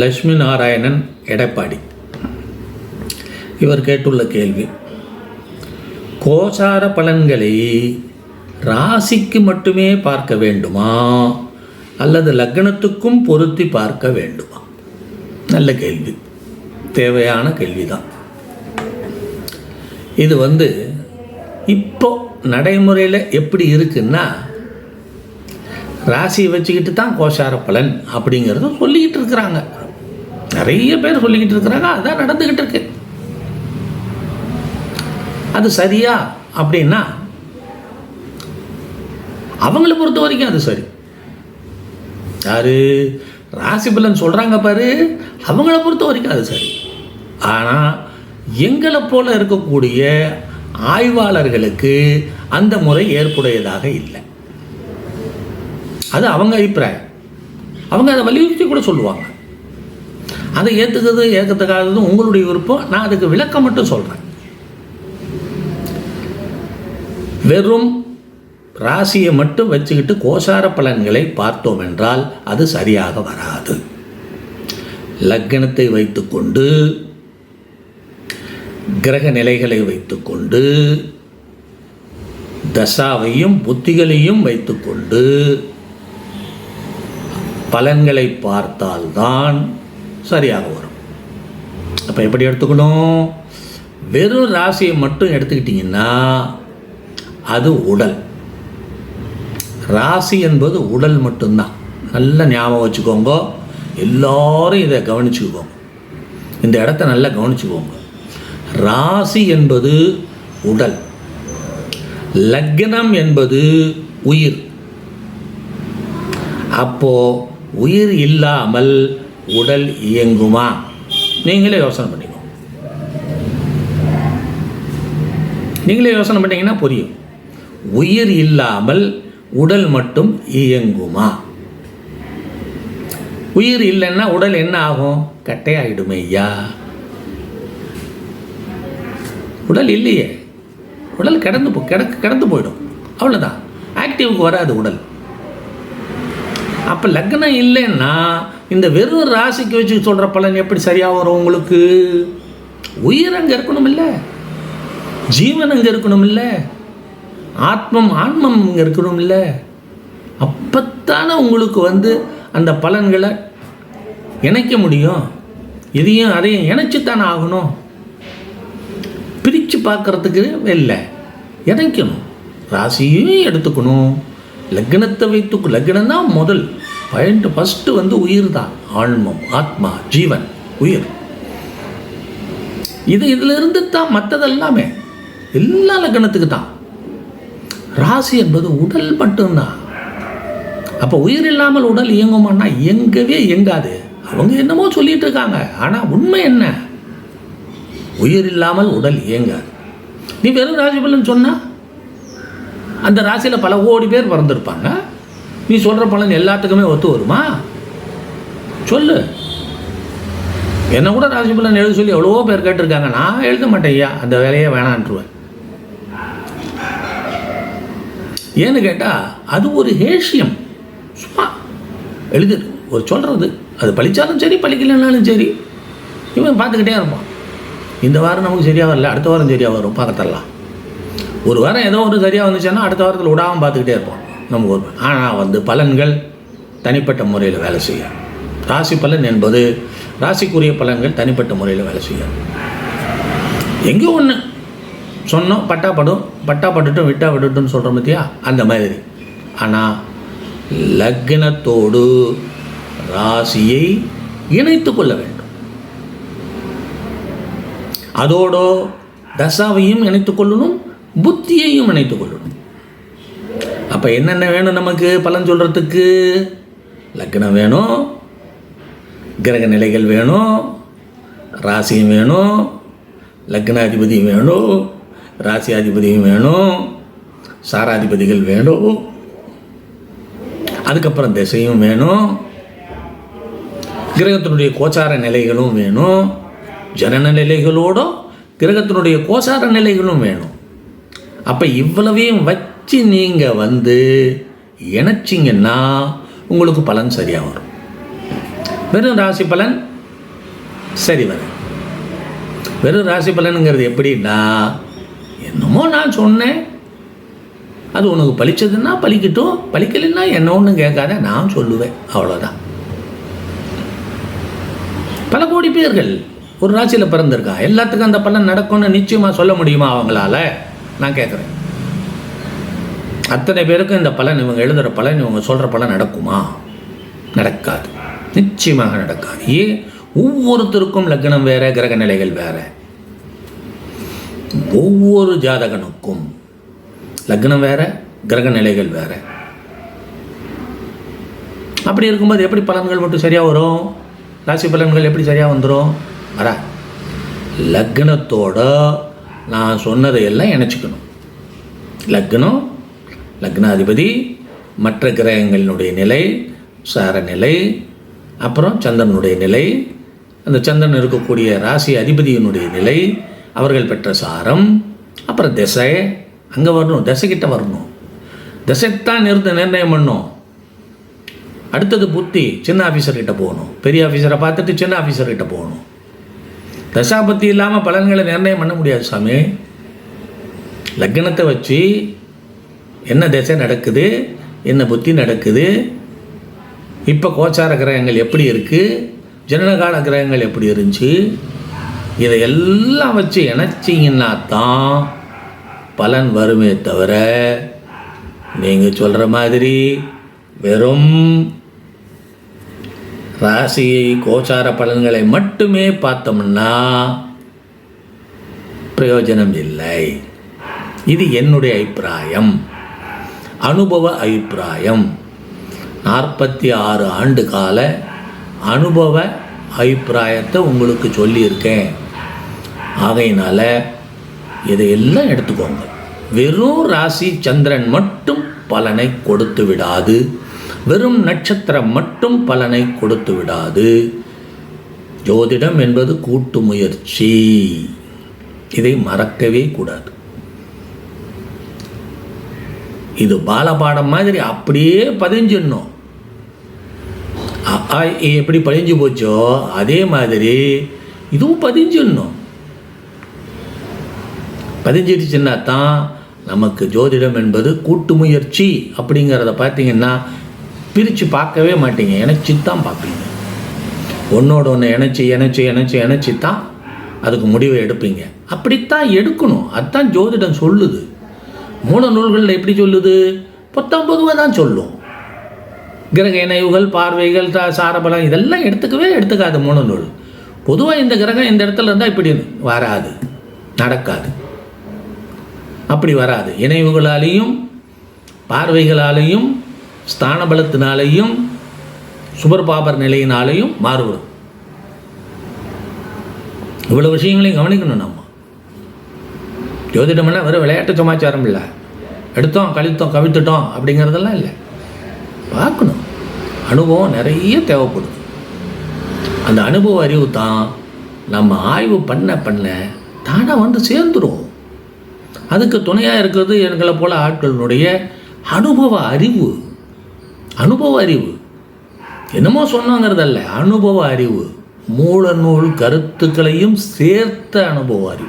லட்சுமி நாராயணன் எடப்பாடி. இவர் கேட்டுள்ள கேள்வி கோசார பலன்களை ராசிக்கு மட்டுமே பார்க்க வேண்டுமா? அல்லது லக்னத்துக்கும் பொருத்தி பார்க்க வேண்டுமா? நல்ல கேள்வி தேவையான கேள்விதான். இது வந்து இப்போ நடைமுறையில் எப்படி இருக்குன்னா ராசியை வச்சுக்கிட்டு தான் கோஷார பலன் அப்படிங்கிறத சொல்லிக்கிட்டு இருக்கிறாங்க. நிறைய பேர் சொல்லிக்கிட்டு இருக்கிறாங்க அதான் நடந்துக்கிட்டு இருக்கு. அது சரியா அப்படின்னா அவங்கள பொறுத்த வரைக்கும் அது சரி. யாரு? ராசி பலன் சொல்கிறாங்க பாரு அவங்கள பொறுத்த வரைக்கும் அது சரி. ஆனால் எங்களை போல இருக்கக்கூடிய ஆய்வாளர்களுக்கு அந்த முறை ஏற்புடையதாக இல்லை. அது அவங்க அபிப்பிராயம். அவங்க அதை வலியுறுத்தி கூட சொல்லுவாங்க. அதை ஏற்றுக்கிறது ஏற்கத்தக்காதது உங்களுடைய விருப்பம். நான் அதுக்கு விளக்கம் மட்டும் சொல்கிறேன் வெறும் ராசியை மட்டும் வச்சுக்கிட்டு கோசார பலன்களை பார்த்தோம் என்றால் அது சரியாக வராது. லக்கணத்தை வைத்துக்கொண்டு கிரக நிலைகளை வைத்துக்கொண்டு தசாவையும் புத்திகளையும் வைத்துக்கொண்டு பலன்களை பார்த்தால்தான் சரியாக வரும். அப்போ எப்படி எடுத்துக்கணும்? வெறும் ராசியை மட்டும் எடுத்துக்கிட்டிங்கன்னா அது உடல். ராசி என்பது உடல் மட்டும்தான். நல்ல ஞாபகம் வச்சுக்கோங்க. எல்லோரும் இதை கவனிச்சுக்கோங்க. இந்த இடத்த நல்லா கவனிச்சுக்கோங்க. ராசி என்பது உடல். லக்னம் என்பது உயிர். அப்போ உயிர் இல்லாமல் உடல் இயங்குமா? நீங்களே யோசனை பண்ணிக்கோ. நீங்களே யோசனை பண்ணிங்கன்னா புரியும். உயிர் இல்லாமல் உடல் மட்டும் இயங்குமா? உயிர் இல்லைன்னா உடல் என்ன ஆகும்? கட்டையாயிடுமே ஐயா. உடல் இல்லையே. உடல் கிடந்து போ கிடக்கு கிடந்து போயிடும். அவ்வளோதான் ஆக்டிவுக்கு வராது உடல். அப்போ லக்னம் இல்லைன்னா இந்த வெறும் ராசிக்கு வச்சு சொல்கிற பலன் எப்படி சரியாக வரும் உங்களுக்கு? உயிர் அங்கே இருக்கணும் இல்லை? ஜீவன் அங்கே இருக்கணும் இல்லை? ஆத்மம் ஆன்மம் இங்கே இருக்கணும் இல்லை? அப்பத்தானே உங்களுக்கு வந்து அந்த பலன்களை இணைக்க முடியும். இதையும் அதையும் இணைச்சித்தானே ஆகணும். பிரித்து பார்க்குறதுக்கு இல்லை. இணைக்கணும். ராசியும் எடுத்துக்கணும். லக்னத்தை வைத்து லக்னம் தான் முதல். பாயிண்ட் ஃபஸ்ட்டு வந்து உயிர் தான். ஆன்மம் ஆத்மா ஜீவன் உயிர். இது இதிலிருந்து தான் மற்றதெல்லாமே. எல்லா லக்னத்துக்கு தான். ராசி என்பது உடல் மட்டும்தான். அப்போ உயிர் இல்லாமல் உடல் இயங்குமான்னா இயங்கவே இயங்காது. அவங்க என்னமோ சொல்லிட்டு இருக்காங்க. ஆனால் உண்மை என்ன? உயிர் இல்லாமல் உடல் இயங்காது. நீ வெறும் ராசி பலன் அந்த ராசியில் பல கோடி பேர் பிறந்திருப்பாங்க. நீ சொல்கிற பலன் எல்லாத்துக்குமே ஒத்து வருமா? சொல்லு. என்ன கூட ராசி பலன் எழுத சொல்லி எவ்வளவோ பேர் கேட்டிருக்காங்க. நான் எழுத மாட்டேன் ஐயா. அந்த வேலையே வேணான்ட்டுருவேன் ஏன்னு கேட்டால் அது ஒரு ஹேஷியம். சும்மா எழுது. ஒரு சொல்கிறது அது பழிச்சாலும் சரி பழிக்கலைன்னாலும் சரி. இவன் பார்த்துக்கிட்டே இருப்பான். இந்த வாரம் நமக்கு சரியாக வரல அடுத்த வாரம் சரியாக வரும். பார்க்கத்தரலாம் ஒரு வாரம் ஏதோ ஒரு சரியாக வந்துச்சுன்னா அடுத்த வாரத்தில் விடாமல் பார்த்துக்கிட்டே இருப்போம். நம்ம ஒரு ஆனால் வந்து பலன்கள் தனிப்பட்ட முறையில் வேலை செய்யும். ராசி பலன் என்பது ராசிக்குரிய பலன்கள் தனிப்பட்ட முறையில் வேலை செய்யும். எங்கே ஒன்று சொன்னோம் பட்டா படும் பட்டா பட்டுட்டும் விட்டா விட்டுட்டும்னு சொல்கிறோம் பார்த்தியா அந்த மாதிரி. ஆனால் லக்னத்தோடு ராசியை இணைத்து கொள்ள வேண்டும். அதோடு தசாவையும் இணைத்துக்கொள்ளணும் கொள்ளணும் புத்தியையும் இணைத்துக் கொள்ளணும் அப்போ என்னென்ன வேணும் நமக்கு? பலன் சொல்கிறதுக்கு லக்னம் வேணும் கிரக நிலைகள் வேணும் ராசியும் வேணும் லக்னாதிபதியும் வேணும் ராசியாதிபதியும் வேணும் சாராதிபதிகள் வேணும் அதுக்கப்புறம் திசையும் வேணும் கிரகத்தினுடைய கோச்சார நிலைகளும் வேணும் ஜனன நிலைகளோட கிரகத்தினுடைய கோசார நிலைகளும் வேணும். அப்போ இவ்வளவையும் வச்சு நீங்கள் வந்து இணைச்சிங்கன்னா உங்களுக்கு பலன் சரியாக வரும். வெறும் ராசி பலன் சரி வரும். வெறும் ராசி பலனுங்கிறது எப்படின்னா என்னமோ நான் சொன்னேன். அது உனக்கு பலிச்சதுன்னா பலிக்கட்டும் பலிக்கலைன்னா என்ன ஒன்றும் கேட்காத நான் சொல்லுவேன். அவ்வளோதான் பல கோடி பேர்கள் ஒரு ராசியில் பிறந்திருக்கா? எல்லாத்துக்கும் அந்த பலன் நடக்கும்னு நிச்சயமாக சொல்ல முடியுமா அவங்களால? நான் கேட்குறேன் அத்தனை பேருக்கும் இந்த பலன் இவங்க எழுதுகிற பலன் இவங்க சொல்கிற பலன் நடக்குமா? நடக்காது. நிச்சயமாக நடக்காது. ஏன் ஒவ்வொருத்தருக்கும் லக்னம் வேறு கிரக நிலைகள் வேறு. ஒவ்வொரு ஜாதகனுக்கும் லக்னம் வேறு கிரக நிலைகள் வேற. அப்படி இருக்கும்போது எப்படி பலன்கள் மட்டும் சரியாக வரும்? ராசி பலன்கள் எப்படி சரியாக வந்துடும் வரா. லக்னத்தோட நான் சொன்னதை எல்லாம் இணைச்சிக்கணும். லக்னம் லக்னாதிபதி மற்ற கிரகங்களினுடைய நிலை சார நிலை அப்புறம் சந்திரனுடைய நிலை அந்த சந்திரன் இருக்கக்கூடிய ராசி அதிபதியினுடைய நிலை அவர்கள் பெற்ற சாரம் அப்புறம் திசை அங்கே வரணும் திசைக்கிட்ட வரணும். திசைத்தான் நிறுத்த நிர்ணயம் பண்ணும் அடுத்தது புத்தி சின்ன ஆஃபீஸர்கிட்ட போகணும். பெரிய ஆஃபீஸரை பார்த்துட்டு சின்ன ஆஃபீஸர்கிட்ட போகணும். தசாபத்தி இல்லாமல் பலன்களை நிர்ணயம் பண்ண முடியாது சாமி. லக்னத்தை வச்சு என்ன திசை நடக்குது என்ன புத்தி நடக்குது இப்போ கோச்சார கிரகங்கள் எப்படி இருக்குது ஜனனகால கிரகங்கள் எப்படி இருந்துச்சு இதை எல்லாம் வச்சு இணைச்சிங்கன்னா தான் பலன் வருமே தவிர நீங்கள் சொல்கிற மாதிரி வெறும் ராசியை கோச்சார பலன்களை மட்டுமே பார்த்தோம்னா பிரயோஜனம் இல்லை. இது என்னுடைய அபிப்பிராயம். அனுபவ அபிப்பிராயம். நாற்பத்தி ஆறு ஆண்டு கால அனுபவ அபிப்பிராயத்தை உங்களுக்கு சொல்லியிருக்கேன். ஆகையினால இதையெல்லாம் எடுத்துக்கோங்க. வெறும் ராசி சந்திரன் மட்டும் பலனை கொடுத்து விடாது. வெறும் நட்சத்திரம் மட்டும் பலனை கொடுத்து விடாது. ஜோதிடம் என்பது கூட்டு முயற்சி. இதை மறக்கவே கூடாது. இது பாலபாடம் மாதிரி அப்படியே பதிஞ்சிடணும். அ, எப்படி பதிஞ்சு போச்சோ அதே மாதிரி இதுவும் பதிஞ்சிடணும். பதிஞ்சிடுச்சுன்னா தான் நமக்கு ஜோதிடம் என்பது கூட்டு முயற்சி அப்படிங்கிறத பார்த்தீங்கன்னா பிரித்து பார்க்கவே மாட்டீங்க. இணைச்சி தான் பார்ப்பீங்க. ஒன்றோட ஒன்று இணைச்சி இணைச்சி இணைச்சி இணைச்சி தான் அதுக்கு முடிவை எடுப்பீங்க. அப்படித்தான் எடுக்கணும். அதுதான் ஜோதிடம் சொல்லுது. மூல நூல்களில் எப்படி சொல்லுது? பொத்தம் பொதுவாக தான் சொல்லும். கிரக இணைவுகள் பார்வைகள் த சாரபலம் இதெல்லாம் எடுத்துக்கவே எடுத்துக்காது மூல நூல். பொதுவாக இந்த கிரகம் இந்த இடத்துல இருந்தால் இப்படி வராது. நடக்காது. அப்படி வராது. இணைவுகளாலேயும் பார்வைகளாலேயும் ஸ்தான பலத்தினாலேயும் சுபர் பாபர் நிலையினாலேயும் மாறுபடும். இவ்வளோ விஷயங்களையும் கவனிக்கணும் நம்ம. ஜோதிடம்னா வெறும் விளையாட்டு சமாச்சாரம் இல்லை. எடுத்தோம் கழித்தோம் கவித்துட்டோம் அப்படிங்கிறதெல்லாம் இல்லை. பார்க்கணும். அனுபவம் நிறைய தேவைப்படுது. அந்த அனுபவ அறிவு தான் நம்ம ஆய்வு பண்ண பண்ண தானாக வந்து சேர்ந்துடும் அதுக்கு துணையாக இருக்கிறது எங்களை போல ஆட்களினுடைய அனுபவ அறிவு. அனுபவ அறிவு. என்னமோ சொன்னாங்கிறதல்ல அனுபவ அறிவு. மூல நூல் கருத்துக்களையும் சேர்த்த அனுபவ அறிவு.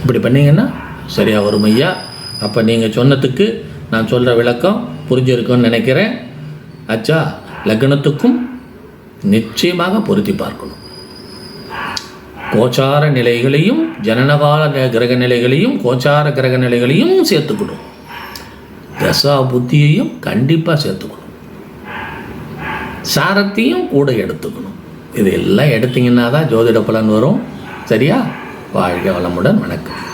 இப்படி பண்ணீங்கன்னா சரியாக வரும் ஐயா. அப்போ நீங்கள் சொன்னதுக்கு நான் சொல்கிற விளக்கம் புரிஞ்சிருக்கும்னு நினைக்கிறேன். அச்சா லக்னத்துக்கும் நிச்சயமாக பொருத்தி பார்க்கணும். கோச்சார நிலைகளையும் ஜனனகால ந- கிரக நிலைகளையும் கோச்சார கிரக நிலைகளையும் சேர்த்துக்கணும். தசா புத்தியையும் கண்டிப்பாக சேர்த்துக்கணும். சாரத்தையும் கூட எடுத்துக்கணும். இது எல்லாம் எடுத்தீங்கன்னா தான் ஜோதிட பலன் வரும். சரியா? வாழ்க வளமுடன். வணக்கம்.